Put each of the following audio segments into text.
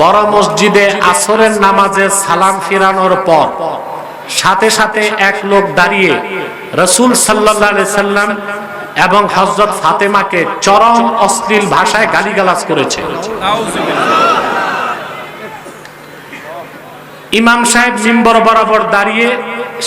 বড় মসজিদে আসরের নামাজে সালাম ফিরানোর পর সাথে সাথে এক লোক দাঁড়িয়ে রসুল সাল্লাম এবং হজরত ফাতেমাকে চরম অশ্লীল ভাষায় গালিগালাজ করেছে। ইমাম সাহেব মিম্বর বরাবর দাঁড়িয়ে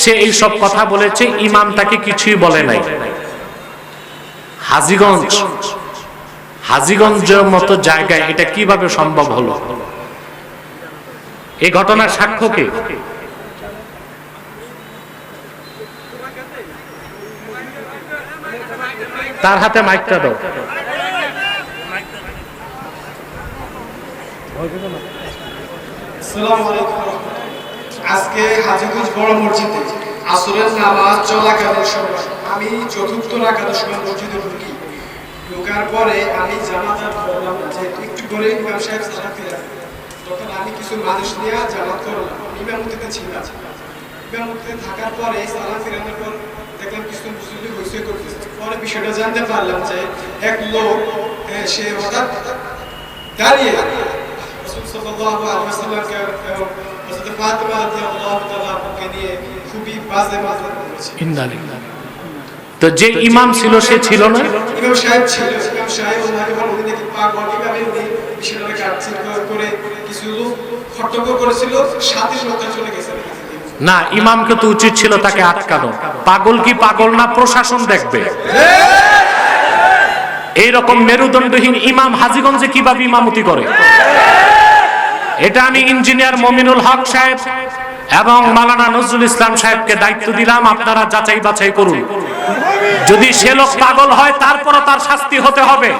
সে এইসব কথা বলেছে, ইমাম তাকে কিছুই বলে নাই। হাজিগঞ্জ, হাজিগঞ্জের মতো জায়গায় এটা কীভাবে সম্ভব হলো? এই ঘটনার সাক্ষ্য কে? তার হাতে মাইকটা দাও। আজকে হাজিগঞ্জ বড় মসজিদে আসরের নামাজ চলাকালীন সময় আমি চতুর্থ রাখার সময় মসজিদে ঢুকি। ঢোকার পরে আমি যেহেতু একটু করে ইমাম সাহেব সালাত তখন আমি কিছু মানুষ নিয়ে জামাত করলাম ইমামতিতে ছিলাম। ইমামতিতে থাকার পরে সালাম ফিরানোর পর দেখলাম কিছু মুসলিম হইসই করতেছে। পরে বিষয়টা জানতে পারলাম যে এক লোক সে হঠাৎ দাঁড়িয়ে খুবই বাজে বাজে তো যে ইমাম ছিল সে ছিল না? না ইমামকে তো উচিত ছিল তাকে আটকানো। পাগল কি পাগল না প্রশাসন দেখবে? এইরকম মেরুদণ্ডহীন ইমাম হাজিগঞ্জে কীভাবে ইমামতি করে? এটা আমি ইঞ্জিনিয়ার মমিনুল হক সাহেব এবং মালানা নজরুল ইসলাম সাহেবকে দায়িত্ব দিলাম, আপনারা যাচাই বাছাই করুন। যদি সে লোক পাগল হয়, তারপরও তার শাস্তি হতে হবে।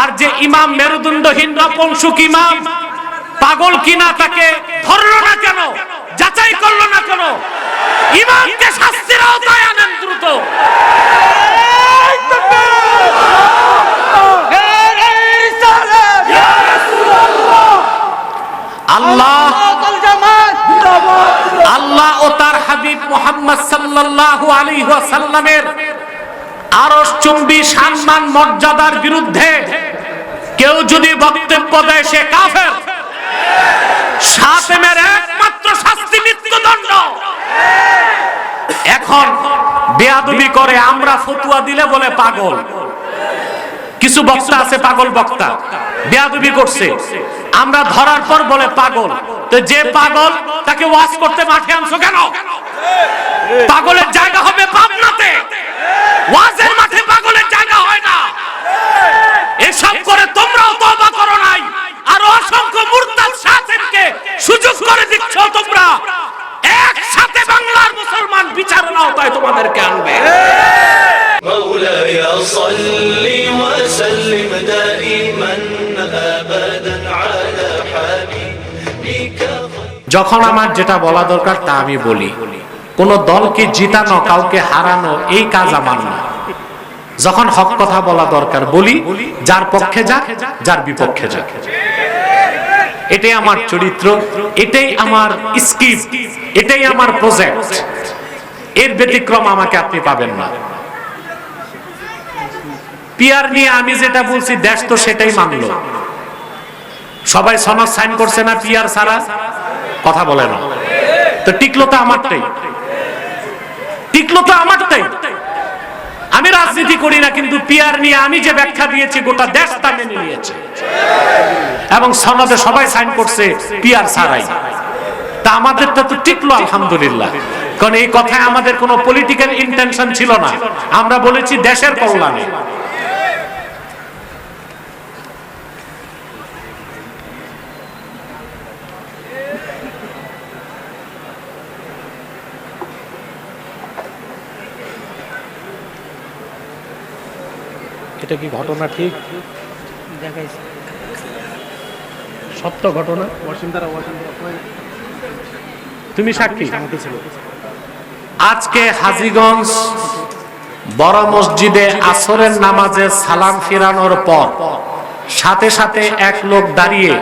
আর যে ইমাম মেরুদণ্ডহীন নপংসুক ইমাম, পাগল কিনা তাকে ধরলো না কেন? যাচাই করল না কেন? ইমামকে শাস্তির আওতায় আনেন দ্রুত আল্লাহ আল্লাহ ও তার হাবিব মোহাম্মদ সাল্লাল্লাহু আলাইহি ওয়াসাল্লামের আরশ চুম্বি সম্মান, মর্যাদার বিরুদ্ধে কেউ যদি বক্তব্য দেয় সে কাফের। একমাত্র শাস্তি মৃত্যুদণ্ড। এখন বেয়াদবি করে আমরা ফতুয়া দিলে বলে পাগল। কিছু বক্তা আছে পাগল বক্তা, বেয়াদবি করছে। আমরা ধরার পর বলে পাগল। তো যে পাগল তাকে ওয়াজ করতে মাঠে আনছো কেন? পাগলের জায়গা হবে পাবনাতে ওয়াজের মাঠে পাগলের জায়গা হয় না এসব করে তোমরাও তওবা করো নাই আর অসংখ্য মুরতাদ শাসনকে সুযোগ করে দিচ্ছ তোমরা একসাথে বাংলার মুসলমান বিচারের আওতায় তোমাদেরকে আনবে مولاي صل وسلم دائما ابدا على حبيبك যখন আমার যেটা বলা দরকার তা আমি বলি কোন দলকে জিতানো, কাউকে হারানো, এই কাজ আমার না। যখন হক কথা বলা দরকার, বলি, যার পক্ষে যাক, যার বিপক্ষে যাক। এটাই আমার চরিত্র, এটাই আমার স্কিপ এটাই আমার প্রজেক্ট। এর ব্যতিক্রম আমাকে আপনি পাবেন না। পিয়ার নিয়ে আমি যেটা বলছি, দেশ তো সেটাই মানলো। সবাই সনদ সাইন করছে না পিয়ার সারা কথা বলে না। তো টিকলো তো আমারটাই। টিকলো তো আমারটাই আমি রাজনীতি করি না, কিন্তু পিয়ার নিয়ে আমি যে ব্যাখ্যা দিয়েছি, গোটা দেশ তা মেনে নিয়েছে। এবং সনদে সবাই সাইন করছে পিয়ার সারাই তা আমাদেরটা তো টিকলো, আলহামদুলিল্লাহ। কারণ এই কথায় আমাদের কোনো পলিটিক্যাল ইন্টেনশন ছিল না। আমরা বলেছি দেশের কল্যাণে। এটা কি ঘটনা ঠিক? সত্য ঘটনা? তুমি সাক্ষী? আজকে হাজিগঞ্জ বড় মসজিদে আসরের নামাজে সালাম ফিরানোর পর সাথে সাথে এক লোক দাঁড়িয়ে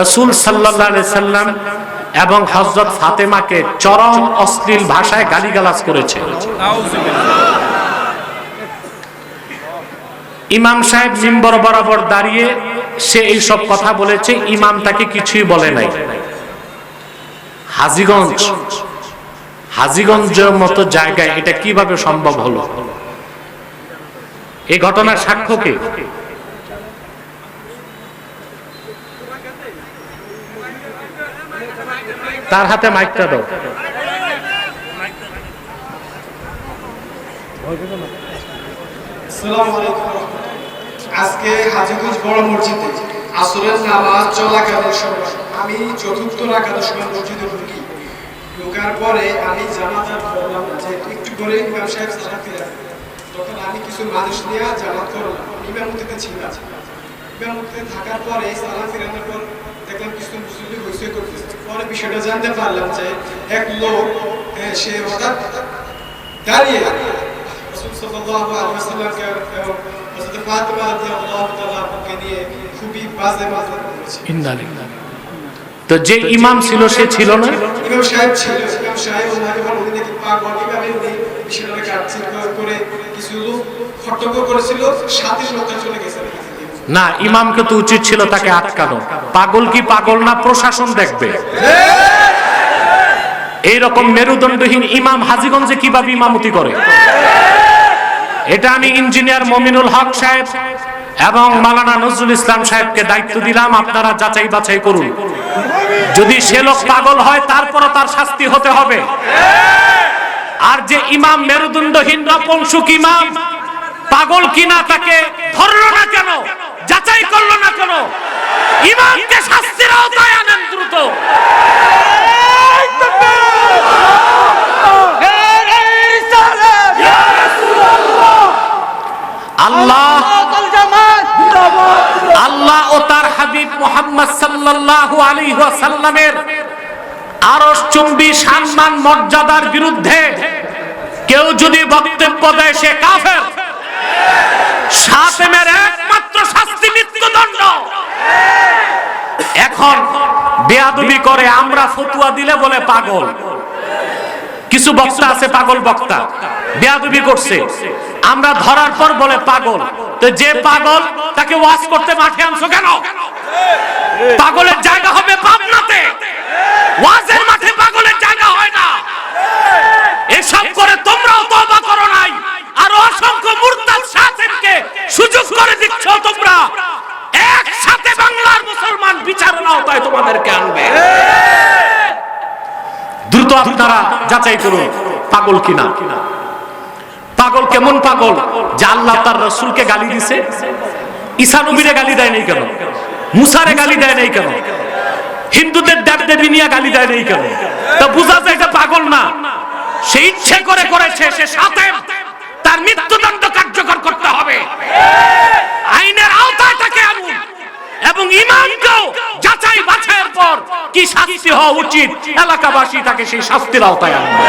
রসুল সাল্লাম এবং হজরত ফাতেমাকে চরম অশ্লীল ভাষায় গালিগালাজ করেছে। ইমাম সাহেব মিম্বর বরাবর দাঁড়িয়ে সে এই সব কথা বলেছে, ইমাম তাকে কিছুই বলে নাই। হাজিগঞ্জ, হাজিগঞ্জের মতো জায়গায় এটা কীভাবে সম্ভব হলো? এই ঘটনার সাক্ষ্য কে? তার হাতে মাইকটা দাও। আসসালামু আলাইকুম। আজকে হাজিগঞ্জ বড় মসজিদে আসরের নামাজ চলাকালীন সময় আমি চতুর্থ রাকাতের সময় মসজিদে ঢুকি। ঢোকার পরে আমি জামাতার পড়লাম যে একটু করে ইমাম সাহেব ফিরে তখন আমি কিছু মানুষ নিয়ে জামাত করলাম। ইমামতিতে ছিলাম ইমামতিতে থাকার পরে সালাম ফিরানোর পর দেখলাম কিছু মুসলিম হইসই করতেছে। পরে বিষয়টা জানতে পারলাম যে এক লোক সে হঠাৎ দাঁড়িয়ে রাসূল হযরত ফাতিমা রাদিয়াল্লাহু তাআলা নিয়ে খুবই বাজে বাজে বলেছে তো যে ইমাম ছিল সে ছিল না? ইমাম সাহেব ছিল ইমাম সাহেব ওনাকে বলে উনি নাকি পাগল এভাবে উনি বিষয়টাকে কাটছিল করে কিছু লোক হট্টগ করেছিল সাথে লোকটা চলে গেছে। না ইমামকে তো উচিত ছিল তাকে আটকানো। পাগল কি পাগল না প্রশাসন দেখবে? এইরকম মেরুদণ্ডহীন ইমাম হাজিগঞ্জে কীভাবে ইমামতি করে? এটা আমি ইঞ্জিনিয়ার মমিনুল হক সাহেব এবং মালানা নজরুল ইসলাম সাহেবকে দায়িত্ব দিলাম, আপনারা যাচাই বাছাই করুন। যদি সে লোক পাগল হয়, তারপরও তার শাস্তি হতে হবে। আর যে ইমাম মেরুদণ্ডহীন নপংসুক ইমাম, পাগল কিনা তাকে ধরলো না কেন? যাচাই করল না কেন? ইমামকে শাস্তির আওতায় আনেন দ্রুত আল্লাহ আল্লাহ ও তার হাবিব মর্যাদার বিরুদ্ধে কেউ যদি বক্তব্য দেয় সে কাফের। সাতেমের একমাত্র শাস্তি মৃত্যুদণ্ড। এখন বেয়াদবি করে আমরা ফতুয়া দিলে বলে পাগল। কিছু বক্তা আছে পাগল বক্তা। বেয়াদবি করছে। আমরা ধরার পর বলে পাগল। তো যে পাগল, তাকে ওয়াজ করতে মাঠে আনছো কেন? পাগলের জায়গা হবে পাবনাতে। ওয়াজের মাঠে পাগলের জায়গা হয় না। এসব করে তোমরাও তওবা করো নাই। আর অসংখ্য মুরতাদ শাসনকে সুযোগ করে দিচ্ছ তোমরা। একসাথে বাংলার মুসলমান বিচারের আওতায় তোমাদেরকে আনবে। দ্রুত আপনারা যাচাই করুন, পাগল কিনা। পাগল, কেমন পাগল? যে আল্লাহ তার রসুলকে গালি দিছে। ঈসা নবীরে গালি দেয় নাই কেন? মুসারে গালি দেয় নাই কেন? হিন্দুদের দেব দেবী নিয়ে গালি দেয় নাই কেন? তা বুঝা যায় এটা পাগল না। সে ইচ্ছে করে করেছে, সে সাথে তার মৃত্যুদণ্ড কার্যকর করতে হবে। আইনের আওতায় তাকে আনুন এবং ইমামকেও যাচাই বাছাইয়ের পর কি শাস্তি হওয়া উচিত? এলাকাবাসী তাকে সেই শাস্তির আওতায় আনবে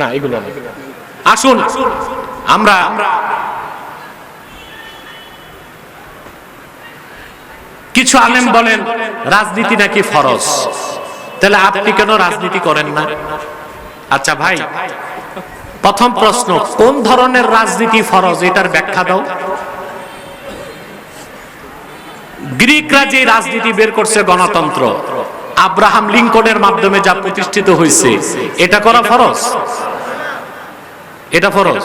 না এগুলো না। আসুন আমরা কিছু আলেম বলেন রাজনীতি নাকি ফরজ? তাহলে আপনি কেন রাজনীতি করেন না? আচ্ছা ভাই প্রথম প্রশ্ন কোন ধরনের রাজনীতি ফরজ? এটার ব্যাখ্যা দাও। গ্রিকরা যে রাজনীতি বের করছে গণতন্ত্র আব্রাহাম লিঙ্কনের মাধ্যমে যা প্রতিষ্ঠিত হয়েছে, এটা করা ফরজ? এটা ফরজ?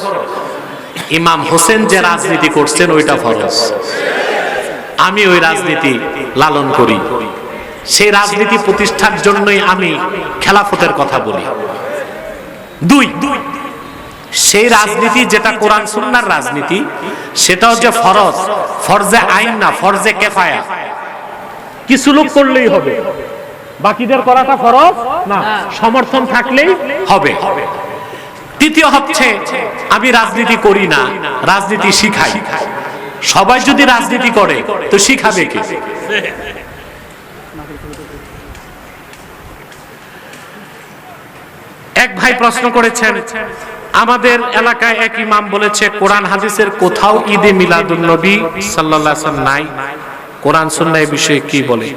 ইমাম হোসেন যে রাজনীতি করছেন, ওইটা ফরজ। আমি ওই রাজনীতি লালন করি। সেই রাজনীতি প্রতিষ্ঠার জন্যই আমি খেলাফতের কথা বলি। দুই, সেই রাজনীতি যেটা কোরআন সুন্নার রাজনীতি, সেটাও যে ফরজ, ফরজে আইন না, ফরজে কেফায়া। কিছু লোক করলেই হবে। বাকিদের করাটা ফরজ? না সমর্থন থাকলেই হবে। তৃতীয় হচ্ছে আমি রাজনীতি করি না রাজনীতি শিখাই। সবাই যদি রাজনীতি করে তো শিখাবে কে? এক ভাই প্রশ্ন করেছেন আমাদের এলাকায় এক ইমাম বলেছে কোরআন হাদিসের কোথাও ঈদে মিলাদুন নবী সাল্লাল্লাহু আলাইহি ওয়াসাল্লাম নাই। কোরআন সুন্নাহ এই বিষয়ে কি বলে?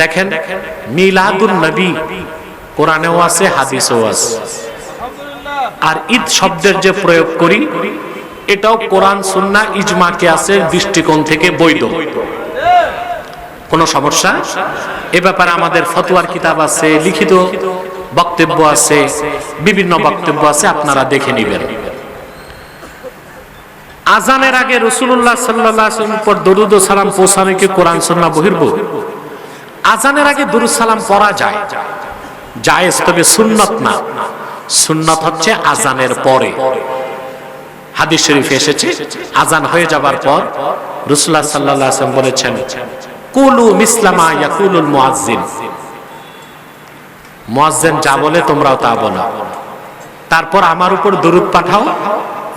দেখেন মিলাদুন নবী কোরআনেও আছে হাদিসেও আছে। আর ঈদ শব্দের যে প্রয়োগ করি এটাও কোরআন সুন্না ইজমা কিয়াসের দৃষ্টিকোণ থেকে বৈধ। কোনো সমস্যা? এ ব্যাপারে আমাদের ফতোয়ার কিতাব আছে লিখিত বক্তব্য আছে বিভিন্ন বক্তব্য আছে আপনারা দেখে নেবেন। আজানের আগে রসুল্লাহ সাল্লাহ পর দরুদ ও সালাম পৌঁছানো কি কোরআন সন্না বহির্ভূত? আজানের আগে সালাম পড়া যায়। জায়েজ, তবে সুন্নত না। সুন্নত হচ্ছে আজানের পরে। হাদিস শরীফে এসেছে, আজান হয়ে যাবার পর রসুল্লাহ সাল্লাহ আসলাম বলেছেন, কুলু মিসলামা ইয়াকুলুল মুয়াজ্জিন মুয়াজ্জিন যা বলে তোমরাও তা বলো। তারপর আমার উপর দরুদ পাঠাও।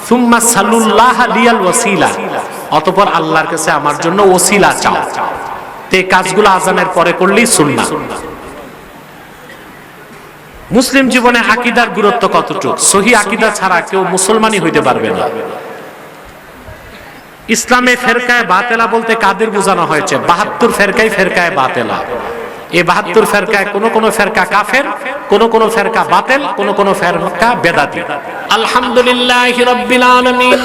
সুম্মা সাল্লুল্লাহ লিয়াল ওয়াসিলা। অতঃপর আল্লাহর কাছে আমার জন্য ওসিলা চাও। তে কাজগুলো আজানের পরে করলেই সুন্নাহ। মুসলিম জীবনে আকিদার গুরুত্ব কতটুকু? সহি আকিদা ছাড়া কেউ মুসলমানই হইতে পারবে না। ইসলামে ফেরকায় বাতেলা বলতে কাদের বোঝানো হয়েছে? বাহাত্তর ফেরকায় ফেরকায় বাতেলা। এই বাহাত্তর ফেরকায় কোন কোন ফেরকা কাফের, কোন কোন ফেরকা বাতেল, কোন কোন ফেরকা বেদাতি। আলহামদুলিল্লাহ রাব্বিল আলামিন।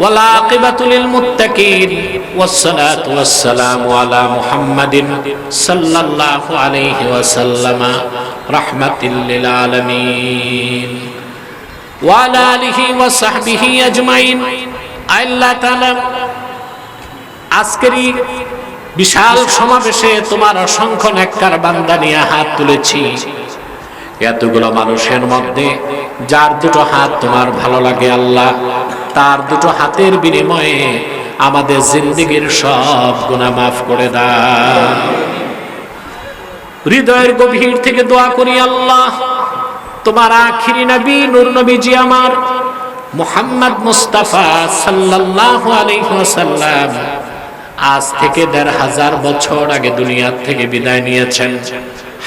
ওয়ালা আকিবাতুল মুত্তাকিন ওয়াসসালাতু ওয়াসসালামু আলা সাল্লাল্লাহু আলাইহি ওয়াসাল্লাম, রাহমাতিল লিল ওয়ালা আলিহি ওয়া আল্লাহ আজকের বিশাল সমাবেশে তোমার অসংখ্য নেককার বান্দা নিয়ে হাত তুলেছি। এতগুলো মানুষের মধ্যে যার দুটো হাত তোমার ভালো লাগে আল্লাহ, তার দুটো হাতের বিনিময়ে আমাদের জিন্দিগির সব গুণা মাফ করে দাও। হৃদয়ের গভীর থেকে দোয়া করি আল্লাহ, তোমার আখিরি নবী, নূর নবীজি আমার, মোহাম্মদ মুস্তাফা সাল্লাল্লাহু আলাইহি ওয়াসাল্লাম, আজ থেকে দেড় হাজার বছর আগে দুনিয়ার থেকে বিদায় নিয়েছেন।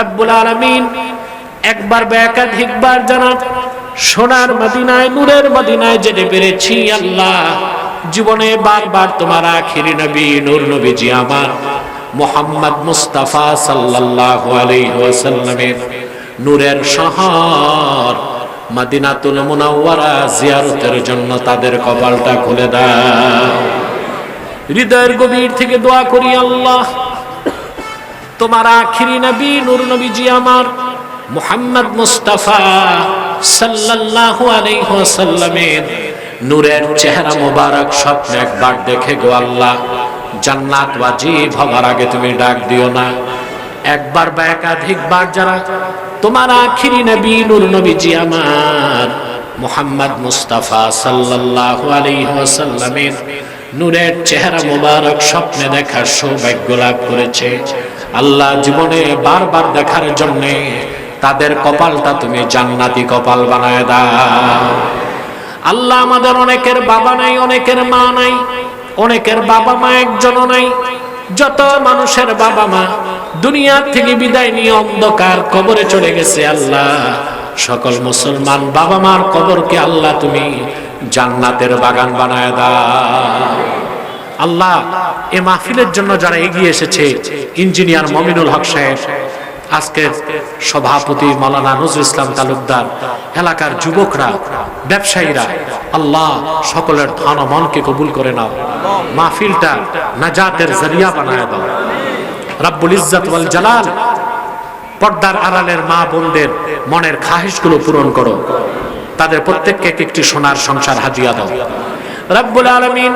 রব্বুল আলামিন একবার বা একাধিকবার জানাব সোনার মদিনায়, নূরের মদিনায় যেতে পেরেছি, আল্লাহ। জীবনে বারবার তোমার আখিরি নবী, নূর নবীজি আমার, মোহাম্মদ মুস্তাফা সাল্লাল্লাহু আলাইহি ওয়াসাল্লামের নূরের শহর, মদিনাতুল মুনাওয়ারা জিয়ারতের জন্য তাদের কপালটা খুলে দাও। হৃদয়ের গভীর থেকে দোয়া করি, আল্লাহ। তোমার আখিরি নবী, নূর নবীজি আমার, মুহাম্মদ মুস্তাফা সাল্লাল্লাহু আলাইহি ওয়াসাল্লামের নূরের চেহারা মোবারক স্বপ্নে একবার দেখে গো আল্লাহ, জান্নাত ওয়াজিব হবার আগে তুমি ডাক দিও না। একবার বা একাধিকবার যারা তোমার আখিরি নবী, নূর নবীজি আমার, মুহাম্মদ মুস্তাফা সাল্লাল্লাহু আলাইহি ওয়াসাল্লামের নূরের চেহারা মোবারক স্বপ্নে দেখার সৌভাগ্য লাভ করেছে। আল্লাহ জীবনে বারবার দেখার জন্য তাদের কপালটা তুমি জান্নাতি কপাল বানায় দাও। আল্লাহ আমাদের অনেকের বাবা নাই, অনেকের মা নাই, অনেকের বাবা মা একজনও নাই। যত মানুষের বাবা মা দুনিয়ার থেকে বিদায় নিয়ে অন্ধকার কবরে চলে গেছে আল্লাহ। সকল মুসলমান বাবা মার কবরকে আল্লাহ তুমি জান্নাতের বাগান বানায় দাও। আল্লাহ এ মাহফিলের জন্য যারা এগিয়ে এসেছে, ইঞ্জিনিয়ার মমিনুল হক সাহেব, আজকের সভাপতি মৌলানা নজরুল ইসলাম তালুকদার, এলাকার যুবকরা, ব্যবসায়ীরা, আল্লাহ সকলের ধন মনকে কবুল করে নাও। মাহফিলটা নাজাতের জরিয়া বানায় দাও। রাব্বুল ইজ্জত ওয়াল জালাল পর্দার আড়ালের মা বোনদের মনের খাহিশগুলো পূরণ করো। তাদের প্রত্যেককে এক একটি সোনার সংসার হাজিয়া দাও। রাব্বুল আলামিন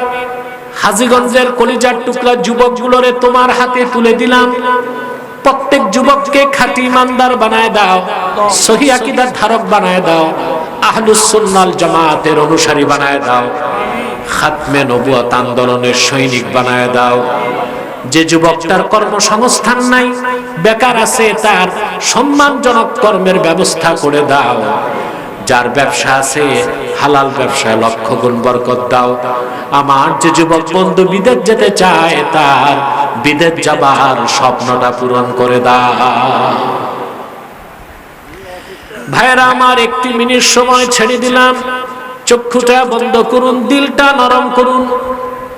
হাজিগঞ্জের কলিজার টুকরা যুবকগুলোরে তোমার হাতে তুলে দিলাম। প্রত্যেক যুবককে খাঁটি ইমানদার বানায় দাও, সহি আকীদার ধারক বানায় দাও, আহলুস সুন্নাল জামাতের অনুসারী বানায় দাও, খাতমে নবুয়াত আন্দোলনের সৈনিক বানায় দাও। যে যুবকটার কর্মসংস্থান নাই, বেকার আছে, তার সম্মানজনক কর্মের ব্যবস্থা করে দাও। যার ব্যবসা আছে, হালাল ব্যবসায় লক্ষ গুণ বরকত দাও। আমার যে যুবক বন্ধু বিদেশ যেতে চায়, তার বিদেশ যাবার স্বপ্নটা পূরণ করে দাও। ভাইরা আমার একটি মিনিট সময় ছেড়ে দিলাম। চক্ষুটা বন্ধ করুন, দিলটা নরম করুন,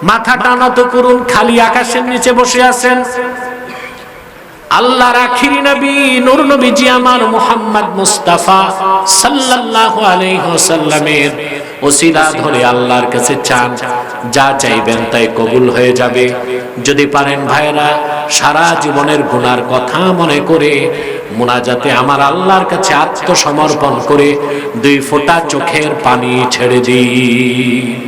মাথাটা নত করুন, খালি আকাশের নিচে বসে আছেন। আল্লাহর আখিরি নবী, নূর নবীজি আমার মুহাম্মদ মুস্তাফা সাল্লাল্লাহু আলাইহি ওয়াসাল্লামের ওসিলা ধরে আল্লাহর কাছে চান, যা চাইবেন তাই কবুল হয়ে যাবে। যদি পারেন ভাইরা, সারা জীবনের গুনার কথা মনে করে মুনাজাতে আমার আল্লাহর কাছে আত্মসমর্পণ করে দুই ফোঁটা চোখের পানি ছেড়ে দিই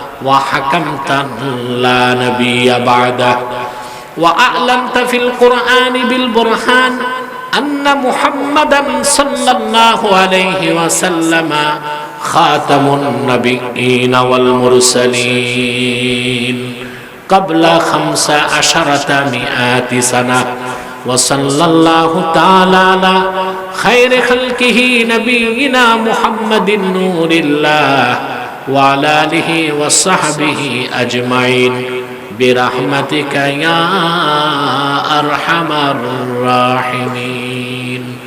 وحكمت لا نبي بعده. وأعلنت في القرآن بالبرهان أن محمدا صلى الله عليه وسلم خاتم النبيين والمرسلين قبل خمس عشرة مئات سنة. وصلى الله تعالى على خير خلقه نبينا محمد نور الله. وعلى آله وصحبه أجمعين. برحمتك يا أرحم الراحمين.